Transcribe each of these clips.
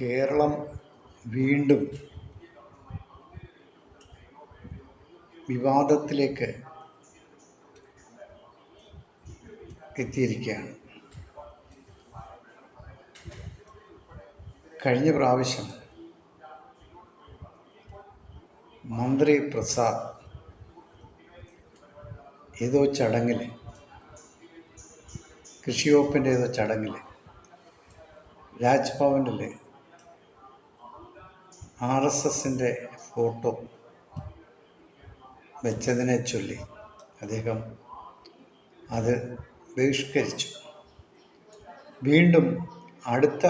കേരളം വീണ്ടും വിവാദത്തിലേക്ക് എത്തിയിരിക്കുകയാണ്. കഴിഞ്ഞ പ്രാവശ്യം മന്ത്രി പ്രസാദ് ഏതോ ചടങ്ങിൽ കൃഷി വകുപ്പിന്റെ ഏതോ ചടങ്ങിൽ രാജ്ഭവനിൽ ആർ എസ് എസിന്റെ ഫോട്ടോ വെച്ചതിനെ ചൊല്ലി അദ്ദേഹം അത് ബഹിഷ്കരിച്ചു. വീണ്ടും അടുത്ത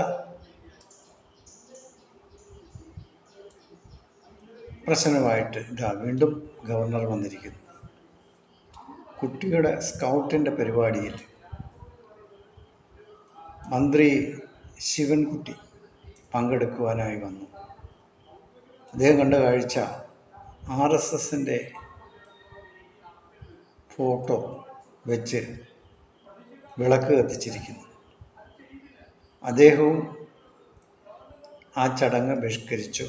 പ്രശ്നമായിട്ട് ഇതാ വീണ്ടും ഗവർണർ വന്നിരിക്കുന്നു. കുട്ടികളുടെ സ്കൗട്ടിന്റെ പരിപാടിയിൽ മന്ത്രി ശിവൻകുട്ടി പങ്കെടുക്കുവാനായി വന്നു. അദ്ദേഹം കണ്ട കാഴ്ച ആർ എസ് എസിന്റെ ഫോട്ടോ വെച്ച് വിളക്ക് കത്തിച്ചിരിക്കുന്നു. അദ്ദേഹവും ആ ചടങ്ങ് ബഹിഷ്കരിച്ചു.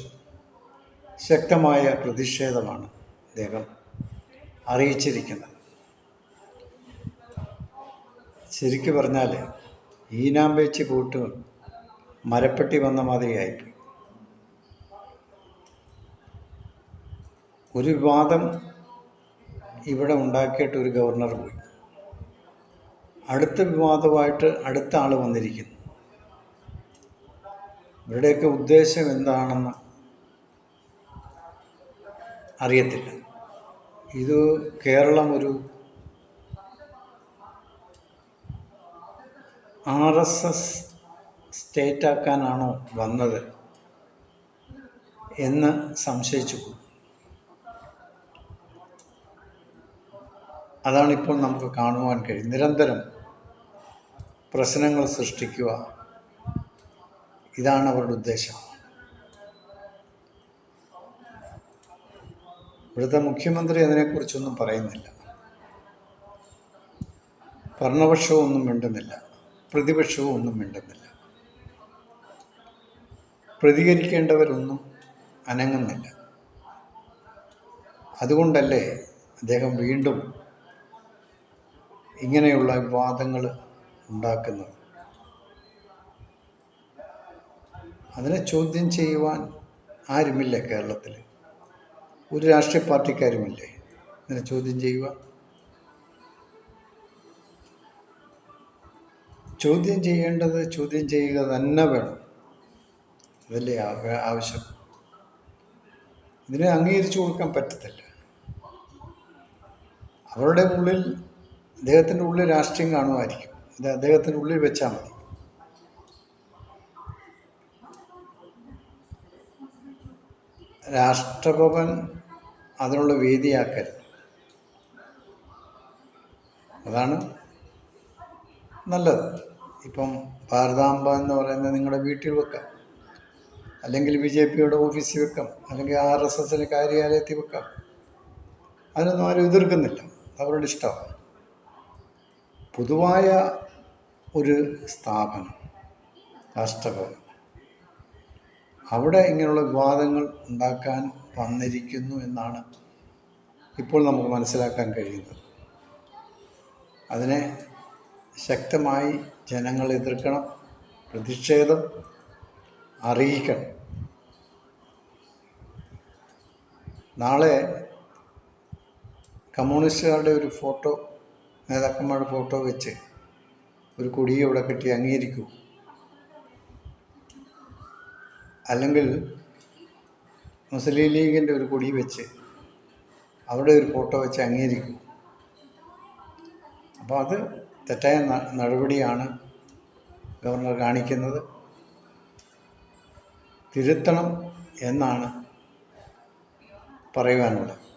ശക്തമായ പ്രതിഷേധമാണ് അദ്ദേഹം അറിയിച്ചിരിക്കുന്നത്. ശരിക്കു പറഞ്ഞാൽ ഈനാമ്പേച്ചി പോയിട്ട് മരപ്പെട്ടി വന്ന മാതിരിയായിപ്പോയി. ഒരു വിവാദം ഇവിടെ ഉണ്ടാക്കിയിട്ട് ഒരു ഗവർണർ പോയി. അടുത്ത വിവാദമായിട്ട് അടുത്ത ആൾ വന്നിരിക്കുന്നു. ഇവരുടെയൊക്കെ ഉദ്ദേശം എന്താണെന്ന് അറിയത്തില്ല. ഇത് കേരളം ഒരു ആർ എസ് എസ് സ്റ്റേറ്റാക്കാനാണോ വന്നത് എന്ന് സംശയിച്ചു പോകും അതാണിപ്പോൾ നമുക്ക് കാണുവാൻ കഴിയും. നിരന്തരം പ്രശ്നങ്ങൾ സൃഷ്ടിക്കുക. ഇതാണ് അവരുടെ ഉദ്ദേശം. ഇവിടുത്തെ മുഖ്യമന്ത്രി അതിനെക്കുറിച്ചൊന്നും പറയുന്നില്ല. ഭരണപക്ഷവും ഒന്നും മിണ്ടുന്നില്ല. പ്രതിപക്ഷവും ഒന്നും മിണ്ടുന്നില്ല. പ്രതികരിക്കേണ്ടവരൊന്നും അനങ്ങുന്നില്ല. അതുകൊണ്ടല്ലേ അദ്ദേഹം വീണ്ടും ഇങ്ങനെയുള്ള വിവാദങ്ങൾ ഉണ്ടാക്കുന്നത് അതിനെ ചോദ്യം ചെയ്യുവാൻ ആരുമില്ല കേരളത്തിൽ ഒരു രാഷ്ട്രീയ പാർട്ടിക്കാരുമില്ലേ? ഇതിനെ ചോദ്യം ചെയ്യുക ചോദ്യം ചെയ്യേണ്ടത് ചോദ്യം ചെയ്യുക തന്നെ വേണം. അതല്ലേ ആവശ്യം. ഇതിനെ അംഗീകരിച്ചു കൊടുക്കാൻ പറ്റത്തില്ല. അവരുടെ ഉള്ളിൽ അദ്ദേഹത്തിന്റെ ഉള്ളിൽ രാഷ്ട്രീയം കാണുമായിരിക്കും. ഇത് അദ്ദേഹത്തിന്റെ ഉള്ളിൽ വെച്ചാൽ മതി. രാഷ്ട്രഭവൻ അതിനുള്ള വേദിയാക്കരുത്. അതാണ് നല്ലത്. ഇപ്പം ഭാരതാംബ എന്ന് പറയുന്നത് നിങ്ങളുടെ വീട്ടിൽ വെക്കാം. അല്ലെങ്കിൽ ബി ജെ പിയുടെ ഓഫീസിൽ വെക്കാം. അല്ലെങ്കിൽ ആർ എസ് എസിന്റെ കാര്യാലയത്തിൽ വെക്കാം. അതിനൊന്നും ആരും എതിർക്കുന്നില്ല. അവരുടെ ഇഷ്ടമാണ്. പൊതുവായ ഒരു സ്ഥാപനം രാഷ്ട്രഭവൻ. അവിടെ ഇങ്ങനെയുള്ള വിവാദങ്ങൾ ഉണ്ടാക്കാൻ വന്നിരിക്കുന്നു എന്നാണ് ഇപ്പോൾ നമുക്ക് മനസ്സിലാക്കാൻ കഴിയുന്നത്. അതിനെ ശക്തമായി ജനങ്ങൾ എതിർക്കണം പ്രതിഷേധം അറിയിക്കണം. നാളെ കമ്മ്യൂണിസ്റ്റുകാരുടെ ഒരു ഫോട്ടോ നേതാക്കന്മാരുടെ ഫോട്ടോ വെച്ച് ഒരു കുടി ഇവിടെ കെട്ടി അംഗീകരിക്കൂ. അല്ലെങ്കിൽ മുസ്ലിം ലീഗിന്റെ ഒരു കുടി വെച്ച് അവിടെ ഒരു ഫോട്ടോ വെച്ച് അംഗീകരിക്കും. അപ്പോൾ അത് തെറ്റായ നടപടിയാണ് ഗവർണർ കാണിക്കുന്നത്. തിരുത്തണം എന്നാണ് പറയുവാനുള്ളത്.